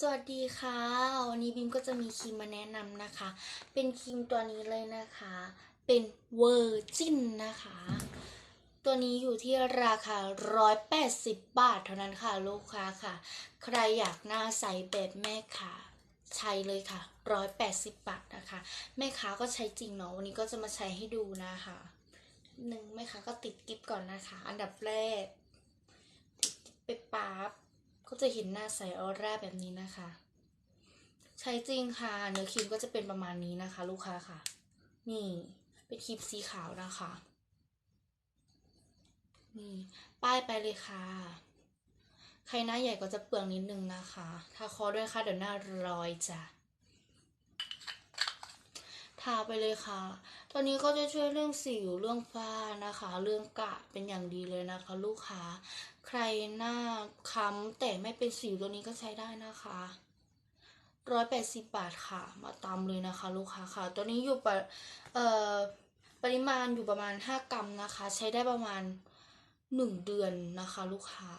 สวัสดีค่ะ วันนี้บิมก็จะมีครีมมาแนะนำนะคะ เป็นครีมตัวนี้เลยนะคะ เป็นเวอร์จินนะคะ ตัวนี้อยู่ที่ราคา 180 บาทเท่านั้นค่ะ ลูกค้าค่ะ ใครอยากหน้าใสแบบแม่ค้าใช้เลยค่ะ 180 บาทนะคะ แม่ค้าก็ใช้จริงเนาะ วันนี้ก็จะมาใช้ให้ดูนะคะหนึ่งแม่ค้าก็ติดกิฟก่อนนะคะ อันดับแรก ก็จะเห็นหน้าใสออร่าแบบนี้นะคะ ใช้จริงค่ะ เนื้อครีมก็จะเป็นประมาณนี้นะคะ ลูกค้าค่ะ นี่เป็นครีมสีขาวนะคะ นี่ ป้ายไปเลยค่ะ ใครหน้าใหญ่ก็จะเปลืองนิดนึงนะคะทาคอด้วยค่ะเดี๋ยวหน้ารอยจ้ะทาไปเลยค่ะ ตอนนี้ก็จะช่วยเรื่องสิว เรื่องฝ้านะคะ เรื่องกะเป็นอย่างดีเลยนะคะ ลูกค้า ใครหน้า ค้ำแต่ไม่เป็นสิวตัวนี้ก็ใช้ได้นะคะร้อยแปดสิบบาทค่ะ มาตามเลยนะคะ ลูกค้าค่ะ ตัวนี้อยู่ปะเอ่อปริมาณอยู่ประมาณห้ากรัมนะคะ ใช้ได้ประมาณหนึ่งเดือนนะคะ ลูกค้า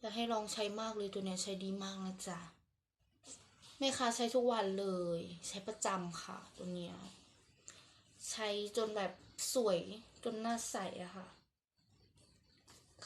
อยากให้ลองใช้มากเลยตัวเนี้ยใช้ดีมากนะจ๊ะแม่ค้าใช้ทุกวันเลย ใช้ประจำค่ะ ตัวเนี้ยใช้จนแบบสวยจนหน้าใสอะค่ะ